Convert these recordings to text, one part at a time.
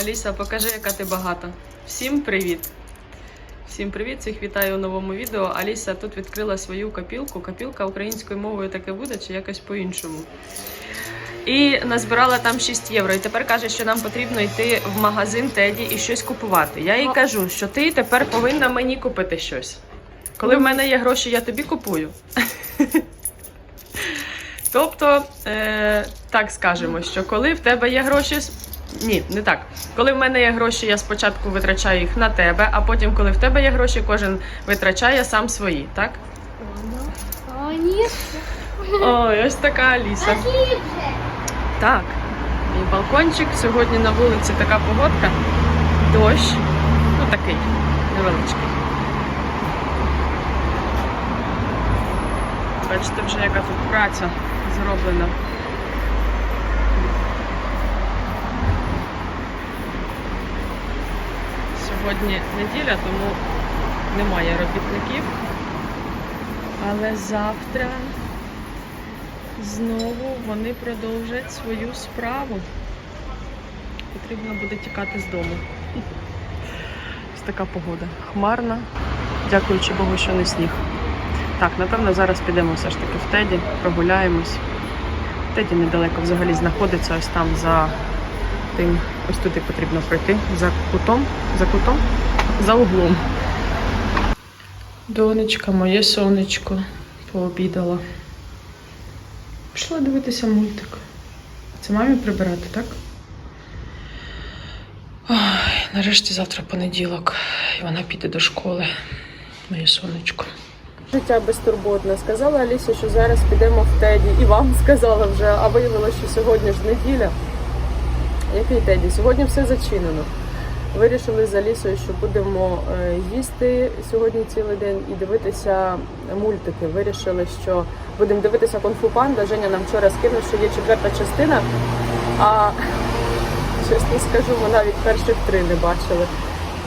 Аліса, покажи, яка ти багата. Всім привіт! Всім привіт! Всіх вітаю у новому відео. Аліса тут відкрила свою копілку. Копілка українською мовою таке буде чи якось по-іншому. І назбирала там 6 євро. І тепер каже, що нам потрібно йти в магазин Теді і щось купувати. Я їй кажу, що ти тепер повинна мені купити щось. Коли в мене є гроші, я тобі купую. Тобто, е, так скажемо, що коли в тебе є гроші. Ні, не так. Коли в мене є гроші, я спочатку витрачаю їх на тебе, а потім, коли в тебе є гроші, кожен витрачає сам свої, так? О, ні. Ой, ось така Аліса. Так, мій балкончик. Сьогодні на вулиці така погодка. Дощ. Ну такий, невеличкий. Бачите вже, яка тут праця зроблена. Сьогодні неділя, тому немає робітників. Але завтра знову вони продовжать свою справу. Потрібно буде тікати з дому. Ось така погода. Хмарна. Дякуючи Богу, що не сніг. Так, напевно, зараз підемо все ж таки в Теді, прогуляємось. Теді недалеко взагалі знаходиться ось там за тим. Ось туди потрібно пройти. За кутом, за кутом, за углом. Донечка, моє сонечко пообідала. Пішла дивитися мультик. Це мамі прибирати, так? Ой, нарешті завтра понеділок, і вона піде до школи. Моє сонечко. Життя безтурботне. Сказала Алісі, що зараз підемо в Теді. І вам сказала вже, а виявилося, що сьогодні ж неділя. Який Теді? Сьогодні все зачинено. Вирішили з Алісою, що будемо е, їсти сьогодні цілий день і дивитися мультики. Вирішили, що будемо дивитися Кунг-фу Панда. Женя нам вчора скинув, що є четверта частина. А чесно скажу, ми навіть перших три не бачили.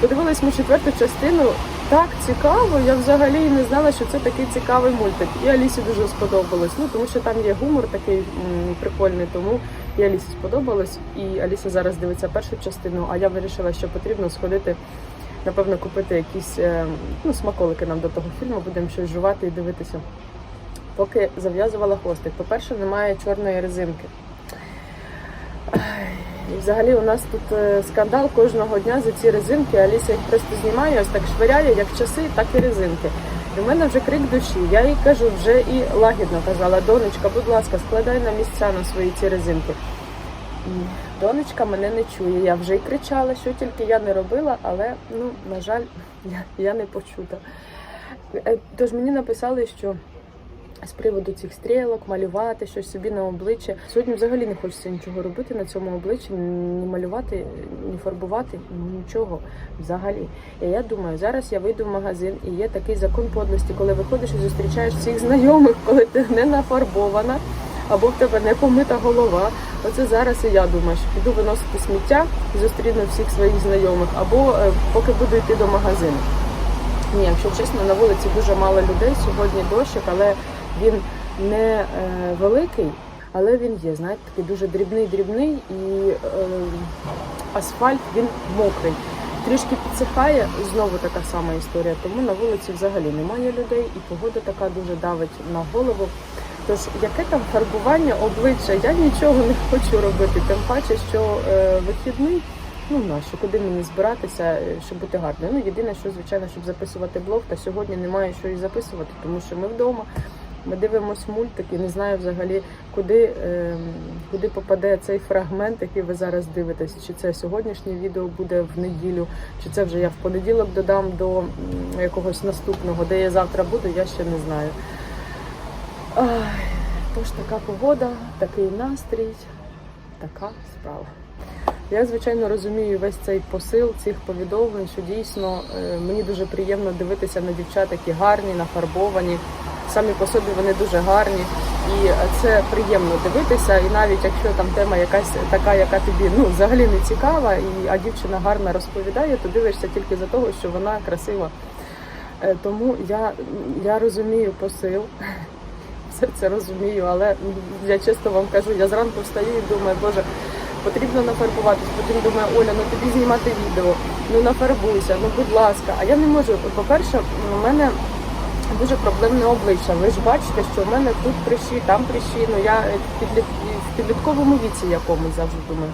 Подивились ми четверту частину. Так цікаво, я взагалі не знала, що це такий цікавий мультик. І Алісі дуже сподобалось. Ну тому що там є гумор такий м, прикольний, тому і Алісі сподобалось. І Аліса зараз дивиться першу частину, а я вирішила, що потрібно сходити, напевно, купити якісь е, ну, смаколики нам до того фільму, будемо щось жувати і дивитися. Поки зав'язувала хвостик. По-перше, немає чорної резинки. І взагалі у нас тут е, скандал кожного дня за ці резинки. Аліса їх просто знімає, ось так швиряє, як часи, так і резинки. І в мене вже крик душі. Я їй кажу, вже і лагідно казала, донечка, будь ласка, складай на місця на свої ці резинки. Донечка мене не чує. Я вже й кричала, що тільки я не робила, але ну, на жаль, я, я не почута. Е, Тож мені написали, що з приводу цих стрілок, малювати щось собі на обличчя. Сьогодні взагалі не хочеться нічого робити на цьому обличчі, ні малювати, ні фарбувати, нічого взагалі. І я думаю, зараз я вийду в магазин і є такий закон подлості, коли виходиш і зустрічаєш всіх знайомих, коли ти не нафарбована. Або в тебе не помита голова. Оце зараз і я думаю, що піду виносити сміття зустріну всіх своїх знайомих, або е, поки буду йти до магазину. Ні, якщо чесно, на вулиці дуже мало людей. Сьогодні дощик, але він не е, великий, але він є. Знаєте, такий дуже дрібний, дрібний і е, асфальт він мокрий. Трішки підсихає, знову така сама історія. Тому на вулиці взагалі немає людей, і погода така дуже давить на голову. Тож, яке там фарбування обличчя? Я нічого не хочу робити. Тим паче, що е, вихідний. Ну нащо, куди мені збиратися, е, щоб бути гарною? Ну єдине, що звичайно, щоб записувати блог, та сьогодні немає що і записувати, тому що ми вдома. Ми дивимось мультики, не знаю взагалі, куди, е, куди попаде цей фрагмент, який ви зараз дивитесь. Чи це сьогоднішнє відео буде в неділю, чи це вже я в понеділок додам до якогось наступного, де я завтра буду, я ще не знаю. Тож така погода, такий настрій, така справа. Я, звичайно, розумію весь цей посил цих повідомлень, що дійсно е, мені дуже приємно дивитися на дівчат, які гарні, нафарбовані. Самі по собі вони дуже гарні. І це приємно дивитися. І навіть якщо там тема якась така, яка тобі ну, взагалі не цікава, і, а дівчина гарно розповідає, то дивишся тільки за того, що вона красива. Е, Тому я, я розумію посил. Все це розумію, але я чесно вам кажу, я зранку встаю і думаю, боже, потрібно нафарбуватись. Потім думаю, Оля, ну тобі знімати відео, ну нафарбуйся, ну будь ласка. А я не можу. По-перше, у мене дуже проблемне обличчя. Ви ж бачите, що в мене тут прищі, там прищі. Ну я в підлітковому віці якомусь завжди думаю.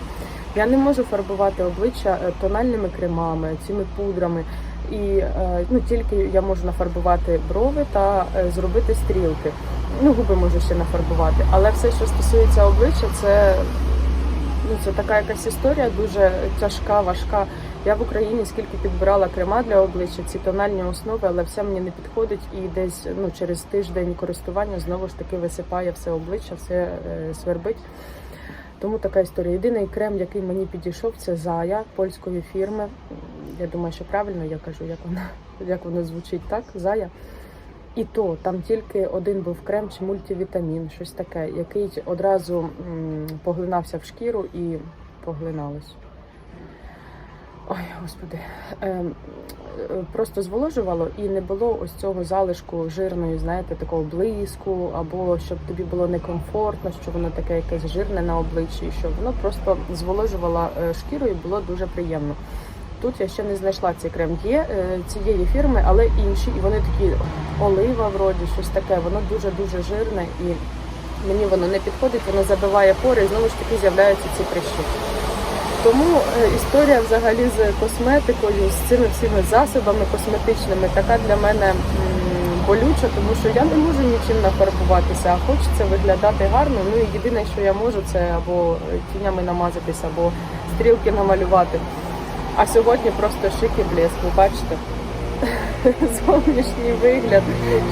Я не можу фарбувати обличчя е, тональними кремами, цими пудрами. І е, ну, тільки я можу нафарбувати брови та е, зробити стрілки. Ну, губи можу ще нафарбувати. Але все, що стосується обличчя, це, ну, це така якась історія дуже тяжка, важка. Я в Україні скільки підбирала крема для обличчя, ці тональні основи, але все мені не підходить і десь ну, через тиждень користування знову ж таки висипає все обличчя, все е, свербить. Тому така історія. Єдиний крем, який мені підійшов, це Зая польської фірми. Я думаю, що правильно я кажу, як вона як воно звучить так, Зая. І то там тільки один був крем чи мультивітамін, щось таке, який одразу м, поглинався в шкіру і поглиналось. Ой, господи. Ем, е, просто зволожувало і не було ось цього залишку жирної, знаєте, такого блиску, або щоб тобі було некомфортно, що воно таке якесь жирне на обличчі, що воно просто зволожувало е, шкіру і було дуже приємно. Тут я ще не знайшла цей крем. Є е, цієї фірми, але інші, і вони такі олива, вроді, щось таке. Воно дуже дуже жирне і мені воно не підходить, воно забиває пори, і знову ж таки з'являються ці прищі. Тому е, історія взагалі з косметикою, з цими всіми засобами косметичними така для мене болюча, тому що я не можу нічим нафарбуватися, а хочеться виглядати гарно. Ну і єдине, що я можу, це або тінями намазатися, або стрілки намалювати. А сьогодні просто шик і блеск, ви бачите? Зовнішній вигляд,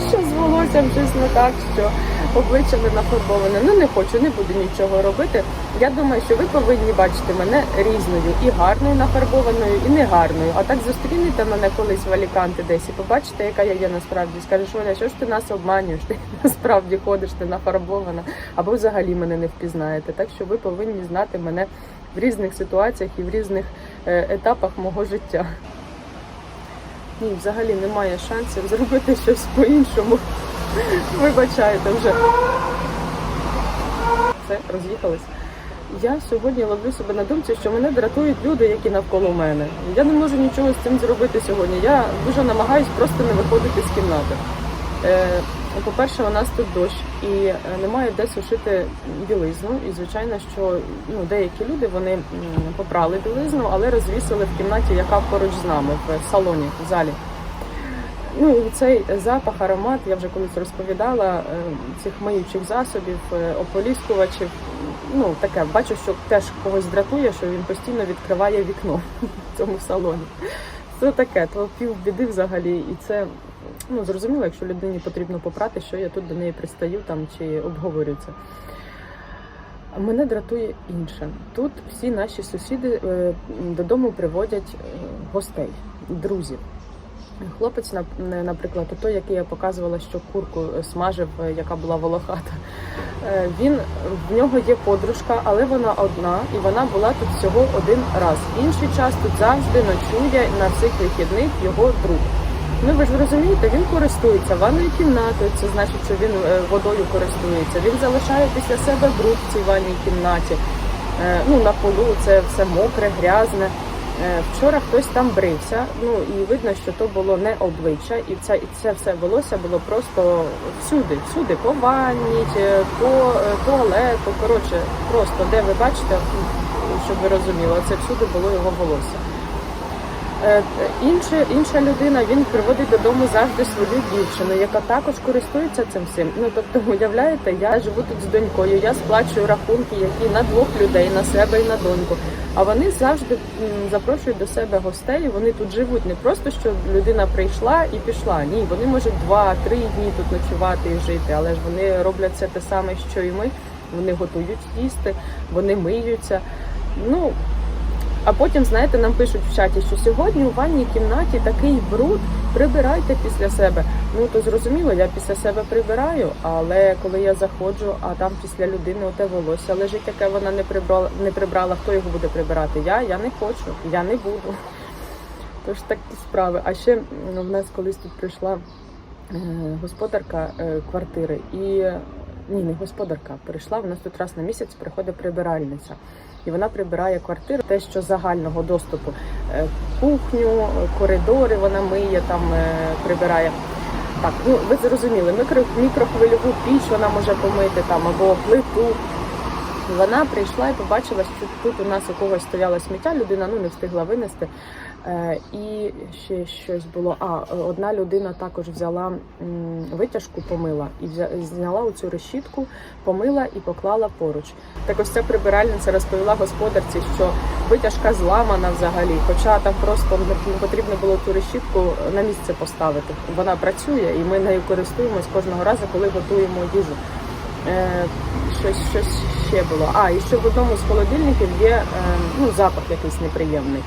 що з волоссям щось не так, що обличчя не нафарбоване. Ну не хочу, не буду нічого робити. Я думаю, що ви повинні бачити мене різною і гарною нафарбованою, і негарною. А так зустрінете мене колись в Аліканти десь і побачите, яка я є насправді. Скажеш, Оля, що ж ти нас обманюєш? Ти насправді ходиш, ти нафарбована, або взагалі мене не впізнаєте. Так що ви повинні знати мене в різних ситуаціях і в різних е, етапах мого життя. Ні, взагалі немає шансів зробити щось по-іншому. Вибачайте вже. Все, роз'їхались. Я сьогодні ловлю себе на думці, що мене дратують люди, які навколо мене. Я не можу нічого з цим зробити сьогодні. Я дуже намагаюся просто не виходити з кімнати. Е, По-перше, у нас тут дощ і е, немає де сушити білизну. І звичайно, що ну, деякі люди вони попрали білизну, але розвісили в кімнаті, яка поруч з нами, в салоні, в залі. Ну і цей запах, аромат, я вже колись розповідала, е, цих миючих засобів, е, ополіскувачів. Ну таке, бачу, що теж когось дратує, що він постійно відкриває вікно в цьому салоні. Це таке, то пів біди взагалі, і це ну зрозуміло, якщо людині потрібно попрати, що я тут до неї пристаю там чи обговорю це. Мене дратує інше. Тут всі наші сусіди е, додому приводять е, гостей, друзів. Хлопець, наприклад, той, який я показувала, що курку смажив, е, яка була волохата. Він в нього є подружка, але вона одна, і вона була тут всього один раз. Інший час тут завжди ночує на всіх вихідних його друг. Ну ви ж розумієте, він користується ванною кімнатою. Це значить, що він е, водою користується. Він залишає після себе бруд в цій ванній кімнаті. Е, Ну на полу це все мокре, грязне. Е, Вчора хтось там брився, ну і видно, що то було не обличчя, і це, і це все волосся було просто всюди, всюди, по ванні, по туалету. Коротше, просто де ви бачите, щоб ви розуміли, це всюди було його волосся. Е, Інша, інша людина він приводить додому завжди свою дівчину, яка також користується цим всім. Ну тобто, уявляєте, я живу тут з донькою, я сплачую рахунки, які на двох людей, на себе і на доньку. А вони завжди запрошують до себе гостей. Вони тут живуть не просто що людина прийшла і пішла. Ні, вони можуть два-три дні тут ночувати і жити, але ж вони роблять це те саме, що і ми. Вони готують їсти, вони миються. Ну а потім, знаєте, нам пишуть в чаті, що сьогодні у ванній кімнаті такий бруд, прибирайте після себе. Ну то зрозуміло, я після себе прибираю, але коли я заходжу, а там після людини оте волосся лежить, яке вона не прибрала, не прибрала, хто його буде прибирати? Я, я не хочу, я не буду. Тож такі справи. А ще м, в нас колись тут прийшла е, господарка е, квартири і ні, не господарка прийшла. В нас тут раз на місяць приходить прибиральниця. І вона прибирає квартиру. Те, що загального доступу е, кухню, коридори вона миє, там е, прибирає. Так, ну ви зрозуміли, мікро, мікрохвильову піч вона може помити там або плиту. Вона прийшла і побачила, що тут у нас у когось стояло сміття, людина ну не встигла винести. Е, і ще щось було. А одна людина також взяла витяжку, помила і зняла оцю решітку, помила і поклала поруч. Так ось ця прибиральниця розповіла господарці, що витяжка зламана взагалі, хоча там просто потрібно було ту решітку на місце поставити. Вона працює і ми нею користуємось кожного разу, коли готуємо їжу. Е, щось, щось ще було. А, і ще в одному з холодильників є е, ну, запах якийсь неприємний.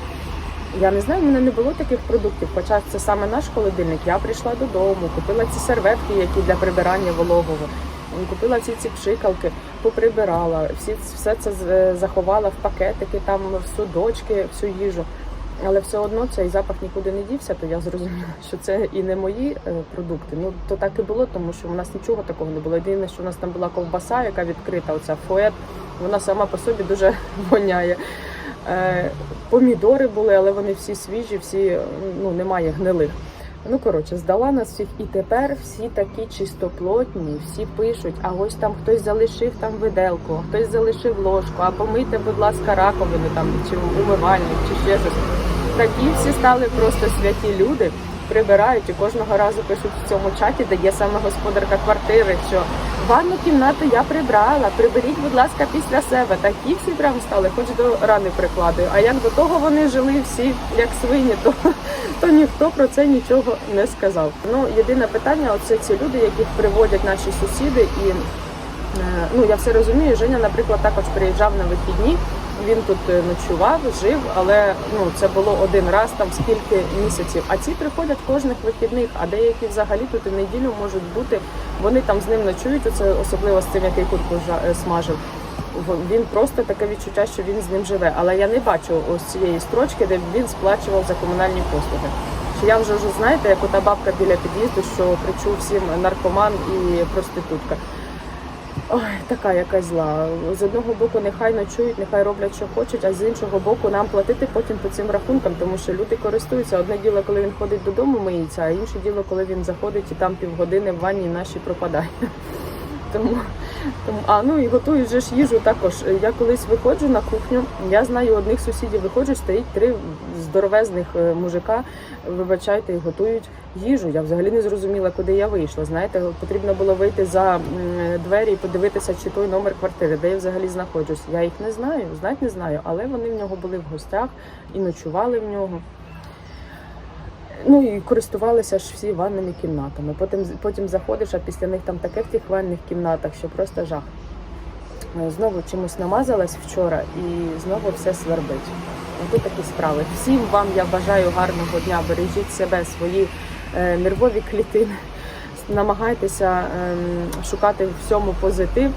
Я не знаю, в мене не було таких продуктів, хоча це саме наш холодильник. Я прийшла додому, купила ці серветки, які для прибирання вологого. Купила ці ці пшикалки, поприбирала, всі, все це заховала в пакетики, там в судочки, всю їжу. Але все одно цей запах нікуди не дівся, то я зрозуміла, що це і не мої е, продукти. Ну то так і було, тому що в нас нічого такого не було. Єдине, що в нас там була ковбаса, яка відкрита, оця фует, вона сама по собі дуже воняє. Е, помідори були, але вони всі свіжі, всі ну немає гнилих. Ну коротше, здала нас всіх, і тепер всі такі чистоплотні, всі пишуть. А ось там хтось залишив там виделку, а хтось залишив ложку, а помийте, будь ласка, раковину там чи умивальник, чи ще щось. Такі всі стали просто святі люди, прибирають і кожного разу пишуть в цьому чаті, де є саме господарка квартири, що ванну кімнату я прибрала, приберіть, будь ласка, після себе. Такі всі прям стали, хоч до рани прикладаю. А як до того вони жили всі як свині, то, то ніхто про це нічого не сказав. Ну, єдине питання, оце ці люди, яких приводять наші сусіди, і е, ну я все розумію. Женя, наприклад, також приїжджав на вихідні. Він тут е, ночував, жив, але ну це було один раз там скільки місяців. А ці приходять кожних вихідних, а деякі взагалі тут і неділю можуть бути. Вони там з ним ночують. Оце особливо з цим, який курку е, смажив. Він просто таке відчуття, що він з ним живе. Але я не бачу ось цієї строчки, де він сплачував за комунальні послуги. Що я вже знаєте, як ота бабка біля під'їзду, що кричу всім наркоман і проститутка. Ой, така якась зла. З одного боку, нехай ночують, нехай роблять, що хочуть, а з іншого боку, нам платити потім по цим рахункам, тому що люди користуються. Одне діло, коли він ходить додому, миється, а інше діло, коли він заходить і там півгодини в ванні наші пропадає. Тому, тому а ну і готують же ж їжу також. Я колись виходжу на кухню. Я знаю одних сусідів, виходжу, стоїть три здоровезних е, мужика. Вибачайте, готують їжу. Я взагалі не зрозуміла, куди я вийшла. Знаєте, потрібно було вийти за двері і подивитися, чи той номер квартири, де я взагалі знаходжусь. Я їх не знаю, знати не знаю, але вони в нього були в гостях і ночували в нього. Ну і користувалися ж всі ванними кімнатами. Потім, потім заходиш, а після них там таке в тих ванних кімнатах, що просто жах. Е, Знову чимось намазалась вчора і знову все свербить. Ось такі справи. Всім вам я бажаю гарного дня. Бережіть себе, свої е, нервові клітини. Намагайтеся ем, шукати в всьому позитив.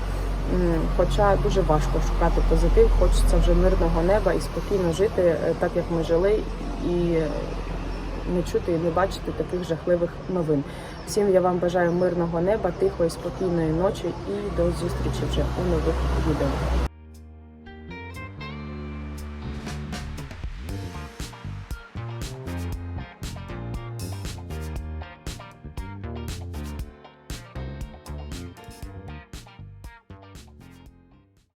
Хоча дуже важко шукати позитив, хочеться вже мирного неба і спокійно жити, е, так як ми жили, і е, не чути і не бачити таких жахливих новин. Всім я вам бажаю мирного неба, тихої, спокійної ночі і до зустрічі вже у нових відео.